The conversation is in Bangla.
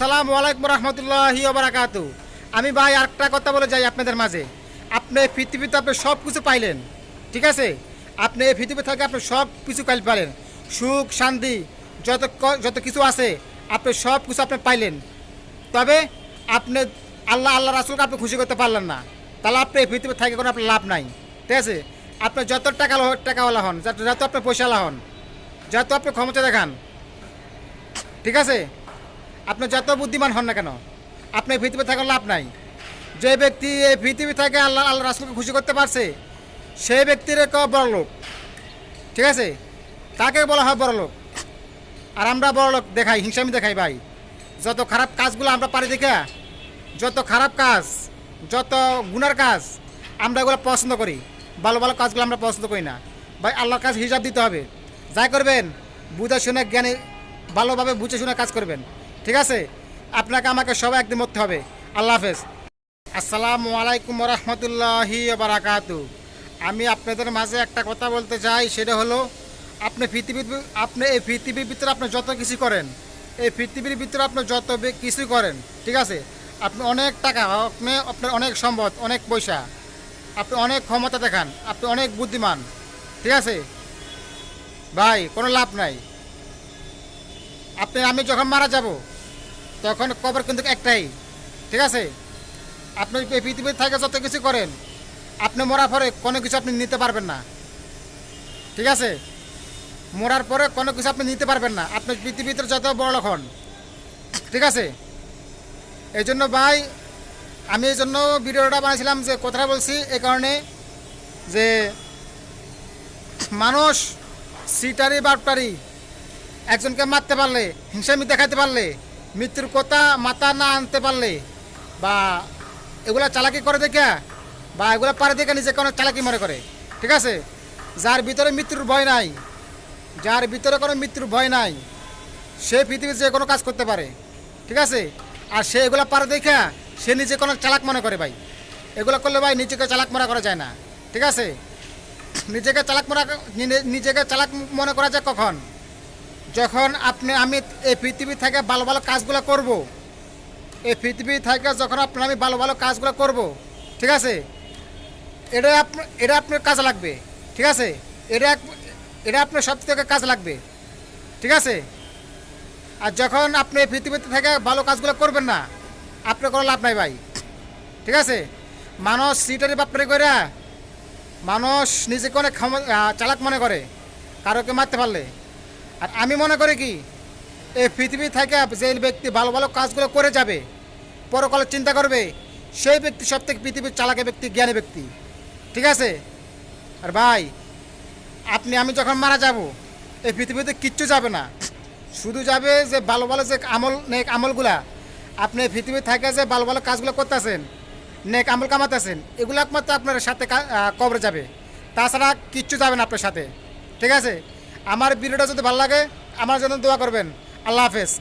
আসসালামু আলাইকুম রহমতুল্লাহি বারাকাত আমি ভাই আরেকটা কথা বলে যাই আপনাদের মাঝে। আপনি পৃথিবীতে আপনি সব কিছু পাইলেন, ঠিক আছে? আপনি এই পৃথিবী থেকে আপনি সব কিছু পাইল পাইলেন। সুখ, শান্তি, যত যত কিছু আছে, আপনি সব কিছু আপনি পাইলেন। তবে আপনি আল্লাহ আল্লাহ রাসুলকে আপনি খুশি করতে পারলেন না। তাহলে আপনি এই পৃথিবী থেকে কোনো আপনার লাভ নাই, ঠিক আছে? আপনি যত টাকা টাকাওয়ালা হন, যত যত আপনি পয়সাওয়ালা হন, যত আপনি ক্ষমতা দেখান, ঠিক আছে? আপনি যত বুদ্ধিমান হন না কেন আপনি পৃথিবী থাকার লাভ নাই। যে ব্যক্তি এই পৃথিবী থেকে আল্লাহ আল্লাহ রাসুলকে খুশি করতে পারছে, সেই ব্যক্তির বড় লোক। ঠিক আছে? তাকে বলা হয় বড় লোক। আর আমরা বড় লোক দেখাই হিংসামি দেখাই ভাই। যত খারাপ কাজগুলো আমরা পারি দেখা, যত খারাপ কাজ, যত গুনার কাজ, আমরা এগুলো পছন্দ করি। ভালো ভালো কাজগুলো আমরা পছন্দ করি না। ভাই, আল্লাহর কাছে হিসাব দিতে হবে। যাই করবেন, বুঝে শুনে জ্ঞানে, ভালোভাবে বুঝে শুনে কাজ করবেন। ঠিক আছে? আপনাকে আমাকে সবাই একদিন মরতে হবে। আল্লাহ হাফেজ। আসসালামু আলাইকুম রহমতুল্লাহি বারাকাতু আমি আপনাদের মাঝে একটা কথা বলতে চাই, সেটা হলো, আপনি পৃথিবীর আপনি এই পৃথিবীর ভিতরে আপনি যত কিছু করেন, এই পৃথিবীর ভিতরে আপনি যত কিছু করেন, ঠিক আছে? আপনি অনেক টাকা, আপনি, আপনার অনেক সম্পদ, অনেক পয়সা, আপনি অনেক ক্ষমতা দেখান, আপনি অনেক বুদ্ধিমান, ঠিক আছে? ভাই, কোনো লাভ নাই। আপনি, আমি যখন মারা যাব তখন কবর কিন্তু একটাই। ঠিক আছে? আপনি এই পৃথিবীর থেকে যত কিছু করেন, আপনি মরার পরে কোনো কিছু আপনি নিতে পারবেন না। ঠিক আছে? মরার পরে কোনো কিছু আপনি নিতে পারবেন না। আপনি পৃথিবীতে যত বড় হন। ঠিক আছে? এই জন্য ভাই, আমি এই জন্য ভিডিওটা বানিয়েছিলাম যে কথাটা বলছি এই কারণে যে মানুষ সিটারি বাপটারি একজনকে মারতে পারলে, হিংসামি দেখাতে পারলে মৃত্যুর কথা মাথা না আনতে পারলে বা এগুলা চালাকি করে দেখে, বা এগুলা পারে দেখে নিজে কোনো চালাকি মনে করে, ঠিক আছে? যার ভিতরে মৃত্যুর ভয় নাই, যার ভিতরে কোনো মৃত্যুর ভয় নাই, সে পৃথিবীতে যে কোনো কাজ করতে পারে, ঠিক আছে? আর সে এগুলা পারে দেখা, সে নিজে কোনো চালাক মনে করে ভাই। এগুলো করলে ভাই নিজেকে চালাক মনে করা যায় না, ঠিক আছে? নিজেকে চালাক মনে নিজেকে চালাক মনে করা যায় কখন? যখন আপনি, আমি এই পৃথিবী থেকে ভালো ভালো কাজগুলো করব, এই পৃথিবী থেকে যখন আপনার আমি ভালো ভালো কাজগুলো করব, ঠিক আছে? এটা আপনার এটা আপনার কাজে লাগবে, ঠিক আছে? এটা এটা আপনার সব থেকে কাজ লাগবে, ঠিক আছে? আর যখন আপনি পৃথিবীতে থেকে ভালো কাজগুলো করবেন না, আপনার কোনো লাভ নাই ভাই, ঠিক আছে? মানুষ সিটারি বাপটারি করে, মানুষ নিজেকে অনেক চালাক মনে করে, কারোকে মারতে পারলে। আর আমি মনে করি কি, এই পৃথিবী থেকে যে ব্যক্তি ভালো ভালো কাজগুলো করে যাবে, পরকালে চিন্তা করবে, সেই ব্যক্তি সব থেকে পৃথিবীর চালাকে ব্যক্তি, জ্ঞানী ব্যক্তি। ঠিক আছে? আর ভাই, আপনি, আমি যখন মারা যাব, এই পৃথিবীতে কিচ্ছু যাবে না। শুধু যাবে যে ভালো ভালো যে আমল, নেক আমলগুলা। আপনি পৃথিবী থেকে যে ভালো ভালো কাজগুলো করতেছেন, নেক আমল কামাতেছেন, এগুলো একমাত্র আপনার সাথে কবরে যাবে। তাছাড়া কিচ্ছু যাবে না আপনার সাথে। ঠিক আছে? আমার ভিডিওটা যদি ভালো লাগে আমার জন্য দোয়া করবেন। আল্লাহ হাফেজ।